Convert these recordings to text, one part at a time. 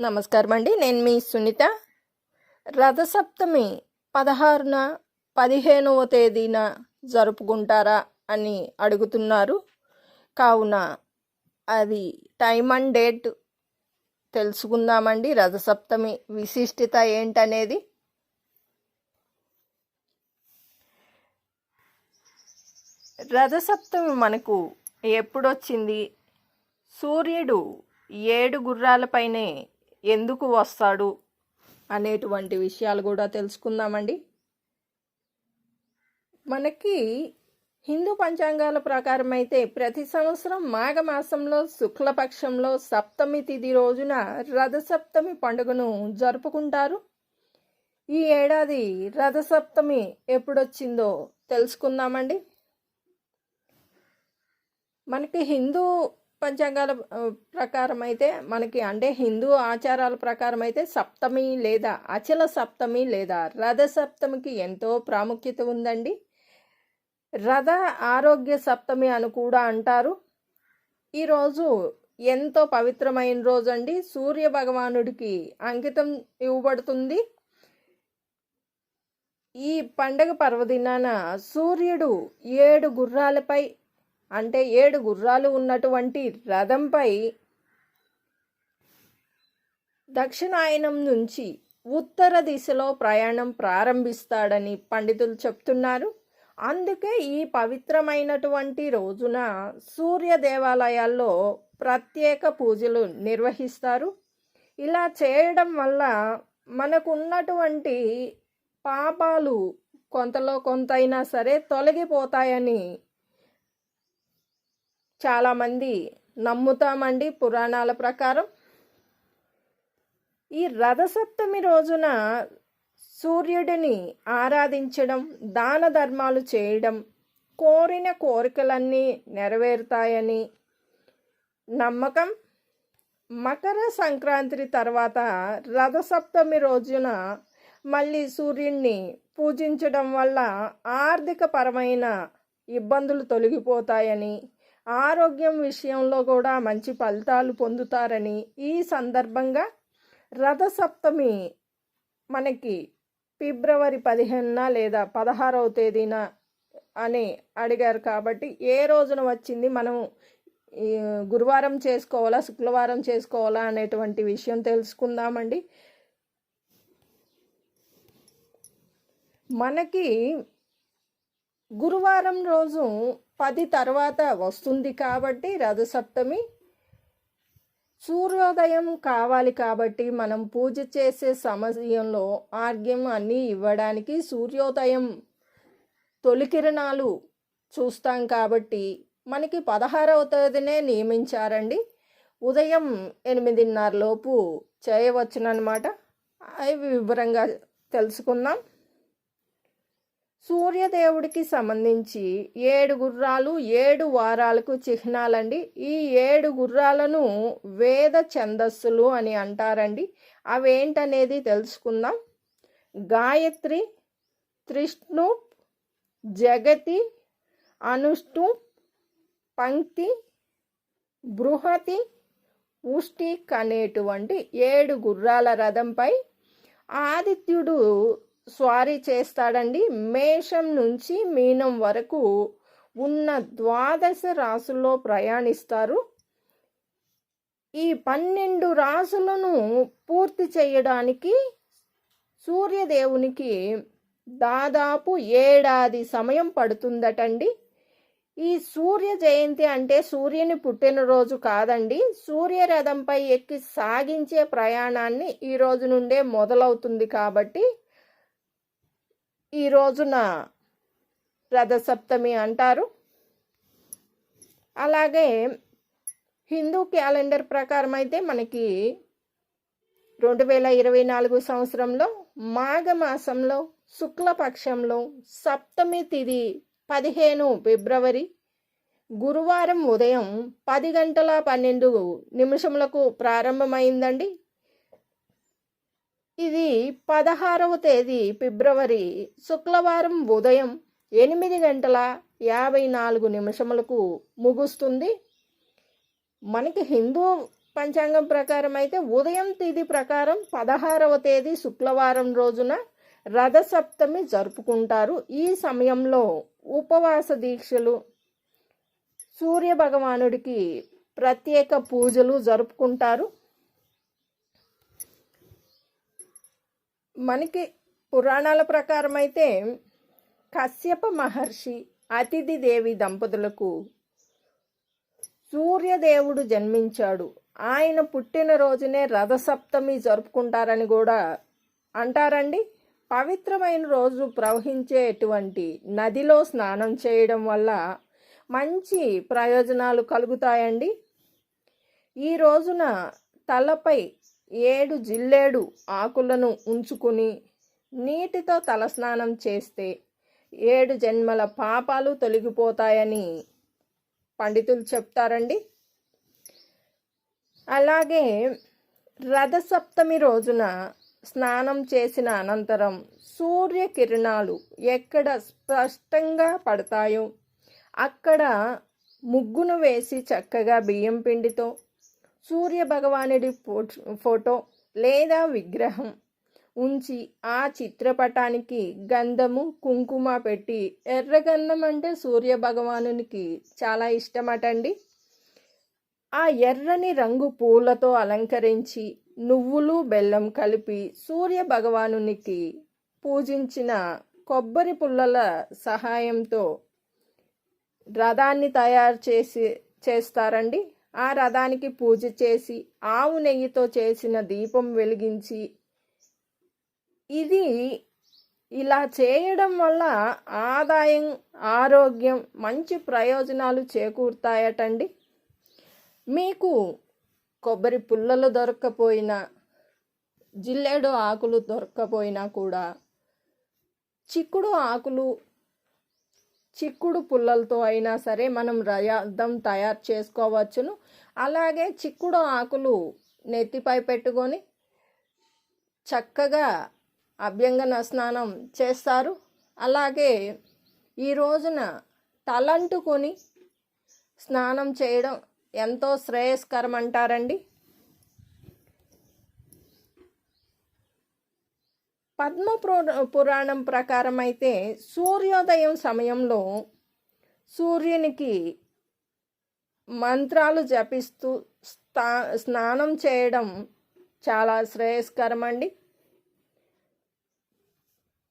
నమస్కారం అండి. నేను మీ సునీత. రథసప్తమి పదహారున పదిహేనవ తేదీన జరుపుకుంటారా అని అడుగుతున్నారు. కావున అది టైం అండ్ డేట్ తెలుసుకుందామండి. రథసప్తమి విశిష్టత ఏంటనేది? రథసప్తమి మనకు ఎప్పుడొచ్చింది? సూర్యుడు ఏడు గుర్రాలపైనే ఎందుకు వస్తాడు అనేటువంటి విషయాలు కూడా తెలుసుకుందామండి. మనకి హిందూ పంచాంగాల ప్రకారం అయితే ప్రతి సంవత్సరం మాఘమాసంలో శుక్లపక్షంలో సప్తమి తిథి రోజున రథసప్తమి పండుగను జరుపుకుంటారు. ఈ ఏడాది రథసప్తమి ఎప్పుడొచ్చిందో తెలుసుకుందామండి. మనకి హిందూ పంచాంగాల ప్రకారం అయితే మనకి అంటే హిందూ ఆచారాల ప్రకారం అయితే సప్తమి లేదా అచల సప్తమి లేదా రథ సప్తమికి ఎంతో ప్రాముఖ్యత ఉందండి. రథ ఆరోగ్య సప్తమి అని కూడా అంటారు. ఈరోజు ఎంతో పవిత్రమైన రోజు అండి సూర్య భగవానుడికి అంకితం ఇవ్వబడుతుంది. ఈ పండగ పర్వదినాన సూర్యుడు ఏడు గుర్రాలపై అంటే ఏడు గుర్రాలు ఉన్నటువంటి రథంపై దక్షిణాయనం నుంచి ఉత్తర దిశలో ప్రయాణం ప్రారంభిస్తాడని పండితులు చెప్తున్నారు. అందుకే ఈ పవిత్రమైనటువంటి రోజున సూర్య దేవాలయాల్లో ప్రత్యేక పూజలు నిర్వహిస్తారు. ఇలా చేయడం వల్ల మనకున్నటువంటి పాపాలు కొంతలో కొంతైనా సరే తొలగిపోతాయని చాలామంది నమ్ముతామండి పురాణాల ప్రకారం. ఈ రథసప్తమి రోజున సూర్యుడిని ఆరాధించడం దాన ధర్మాలు చేయడం కోరిన కోరికలన్నీ నెరవేరుతాయని నమ్మకం. మకర సంక్రాంతి తర్వాత రథసప్తమి రోజున మళ్ళీ సూర్యుడిని పూజించడం వల్ల ఆర్థిక పరమైన ఇబ్బందులు తొలగిపోతాయని ఆరోగ్యం విషయంలో కూడా మంచి ఫలితాలు పొందుతారని ఈ సందర్భంగా రథసప్తమి మనకి ఫిబ్రవరి పదిహేనున లేదా పదహారవ తేదీన అని అడిగారు కాబట్టి ఏ రోజున వచ్చింది? మనం గురువారం చేసుకోవాలా? శుక్రవారం చేసుకోవాలా? అనేటువంటి విషయం తెలుసుకుందామండి. మనకి గురువారం రోజు పది తర్వాత వస్తుంది కాబట్టి రథసప్తమి. సూర్యోదయం కావాలి కాబట్టి మనం పూజ చేసే సమయంలో ఆర్గ్యం అన్నీ ఇవ్వడానికి సూర్యోదయం తొలి కిరణాలు చూస్తాం కాబట్టి మనకి పదహారవ తేదీనే నియమించారండి. ఉదయం ఎనిమిదిన్నర లోపు చేయవచ్చునమాట అవి వివరంగా తెలుసుకుందాం. సూర్యదేవుడికి సంబంధించి ఏడు గుర్రాలు ఏడు వారాలకు చిహ్నాలండి. ఈ ఏడు గుర్రాలను వేద ఛందస్సులు అని అంటారండి. అవేంటనేది తెలుసుకుందాం. గాయత్రి త్రిష్ణు జగతి అనుష్టు పంక్తి బృహతి ఉష్టి అనేటువంటి ఏడు గుర్రాల రథంపై ఆదిత్యుడు స్వారీ చేస్తాడండి. మేషం నుంచి మీనం వరకు ఉన్న ద్వాదశ రాసుల్లో ప్రయాణిస్తారు. ఈ పన్నెండు రాసులను పూర్తి చేయడానికి సూర్యదేవునికి దాదాపు ఏడాది సమయం పడుతుందటండి. ఈ సూర్య జయంతి అంటే సూర్యుని పుట్టినరోజు కాదండి. సూర్యరథంపై ఎక్కి సాగించే ప్రయాణాన్ని ఈ రోజు నుండే మొదలవుతుంది కాబట్టి ఈ రోజున రథసప్తమి అంటారు. అలాగే హిందూ క్యాలెండర్ ప్రకారం అయితే మనకి రెండు వేల ఇరవై నాలుగు సంవత్సరంలో మాఘమాసంలో శుక్లపక్షంలో సప్తమి తిది పదిహేను ఫిబ్రవరి గురువారం ఉదయం పది గంటల పన్నెండు నిమిషములకు ప్రారంభమైందండి. ఇది పదహారవ తేదీ ఫిబ్రవరి శుక్రవారం ఉదయం ఎనిమిది గంటల యాభై నాలుగు నిమిషములకు ముగుస్తుంది. మనకి హిందూ పంచాంగం ప్రకారం అయితే ఉదయం తేదీ ప్రకారం పదహారవ తేదీ శుక్రవారం రోజున రథసప్తమి జరుపుకుంటారు. ఈ సమయంలో ఉపవాస దీక్షలు సూర్య భగవానుడికి ప్రత్యేక పూజలు జరుపుకుంటారు. మనకి పురాణాల ప్రకారం అయితే కశ్యప మహర్షి అతిథి దేవి దంపతులకు సూర్యదేవుడు జన్మించాడు. ఆయన పుట్టినరోజునే రథసప్తమి జరుపుకుంటారని కూడా అంటారండి. పవిత్రమైన రోజు ప్రవహించేటువంటి నదిలో స్నానం చేయడం వల్ల మంచి ప్రయోజనాలు కలుగుతాయండి. ఈ రోజున తలపై ఏడు జిల్లేడు ఆకులను ఉంచుకుని నీటితో తలస్నానం చేస్తే ఏడు జన్మల పాపాలు తొలగిపోతాయని పండితులు చెప్తారండి. అలాగే రథసప్తమి రోజున స్నానం చేసిన అనంతరం సూర్యకిరణాలు ఎక్కడ స్పష్టంగా పడతాయో అక్కడ ముగ్గును వేసి చక్కగా బియ్యం పిండితో సూర్య భగవానుడి ఫోటో లేదా విగ్రహం ఉంచి ఆ చిత్రపటానికి గంధము కుంకుమ పెట్టి ఎర్రగంధం అంటే సూర్య భగవానునికి చాలా ఇష్టమటండి. ఆ ఎర్రని రంగు పూలతో అలంకరించి నువ్వులు బెల్లం కలిపి సూర్య భగవానునికి పూజించిన కొబ్బరి పుల్లల సహాయంతో రథాన్ని తయారు చేసి చేస్తారండి. ఆ రథానికి పూజ చేసి ఆవు నెయ్యితో చేసిన దీపం వెలిగించి ఇది ఇలా చేయడం వల్ల ఆదాయం ఆరోగ్యం మంచి ప్రయోజనాలు చేకూరుతాయటండి. మీకు కొబ్బరి పుల్లలు దొరక్కపోయినా జిల్లేడు ఆకులు దొరక్కపోయినా కూడా చిక్కుడు ఆకులు చిక్కుడు పుల్లలతో అయినా సరే మనం రయార్థం తయారు చేసుకోవచ్చును. అలాగే చిక్కుడు ఆకులు నెత్తిపై పెట్టుకొని చక్కగా అభ్యంగన స్నానం చేస్తారు. అలాగే ఈ రోజున తలంటుకొని స్నానం చేయడం ఎంతో శ్రేయస్కరం అంటారండి పద్మ పురాణం ప్రకారం అయితే సూర్యోదయం సమయంలో సూర్యునికి మంత్రాలు జపిస్తూ స్థా స్నానం చేయడం చాలా శ్రేయస్కరం అండి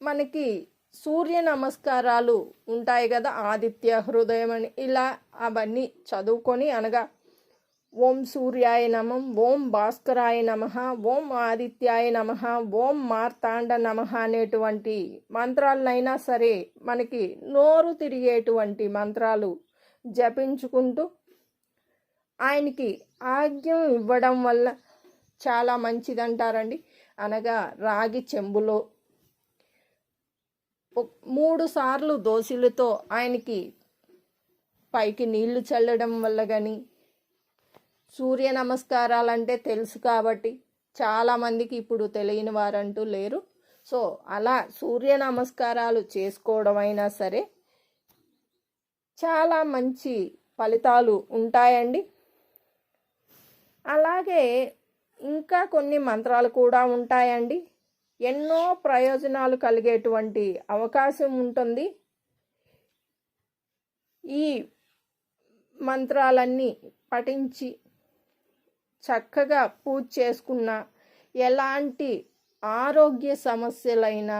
మనకి సూర్య నమస్కారాలు ఉంటాయి కదా ఆదిత్య హృదయం అని. ఇలా అవన్నీ చదువుకొని అనగా ఓం సూర్యాయ నమం ఓం భాస్కరాయ నమ ఓం ఆదిత్యాయ నమ ఓం మార్తాండ నమ అనేటువంటి మంత్రాలనైనా సరే మనకి నోరు తిరిగేటువంటి మంత్రాలు జపించుకుంటూ ఆయనకి ఆజ్ఞం ఇవ్వడం వల్ల చాలా మంచిదంటారండి. అనగా రాగి చెంబులో మూడు సార్లు దోశలతో ఆయనకి పైకి నీళ్ళు చల్లడం వల్ల కానీ సూర్య నమస్కారాలు అంటే తెలుసు కాబట్టి చాలామందికి ఇప్పుడు తెలియని వారంటూ లేరు. సో అలా సూర్య నమస్కారాలు చేసుకోవడం అయినా సరే చాలా మంచి ఫలితాలు ఉంటాయండి. అలాగే ఇంకా కొన్ని మంత్రాలు కూడా ఉంటాయండి. ఎన్నో ప్రయోజనాలు కలిగేటువంటి అవకాశం ఉంటుంది. ఈ మంత్రాలన్నీ పఠించి చక్కగా పూజ చేసుకున్న ఎలాంటి ఆరోగ్య సమస్యలైనా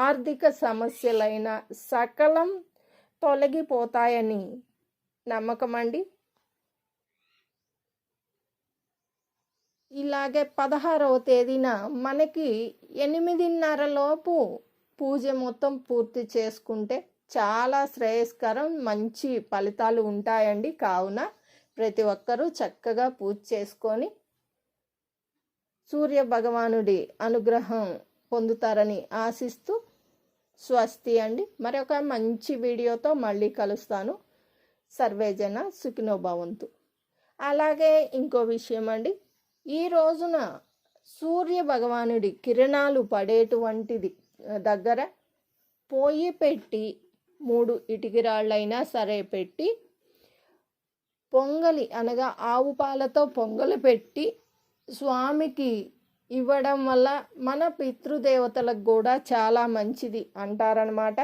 ఆర్థిక సమస్యలైనా సకలం తొలగిపోతాయని నమ్మకం అండి ఇలాగే పదహారవ తేదీన మనకి ఎనిమిదిన్నరలోపు పూజ మొత్తం పూర్తి చేసుకుంటే చాలా శ్రేయస్కరం మంచి ఫలితాలు ఉంటాయండి. కావున ప్రతి ఒక్కరూ చక్కగా పూజ చేసుకొని సూర్య భగవానుడి అనుగ్రహం పొందుతారని ఆశిస్తూ స్వస్తి అండి. మరొక మంచి వీడియోతో మళ్ళీ కలుస్తాను. సర్వేజన సుఖినోభవంతు అలాగే ఇంకో విషయం అండి. ఈ రోజున సూర్య భగవానుడి కిరణాలు పడేటువంటిది దగ్గర పోయి పెట్టి మూడు ఇటుకిరాళ్ళైనా సరే పెట్టి పొంగలి అనగా ఆవు పాలతో పొంగలి పెట్టి స్వామికి ఇవ్వడం వల్ల మన పితృదేవతలకు కూడా చాలా మంచిది అంటారనమాట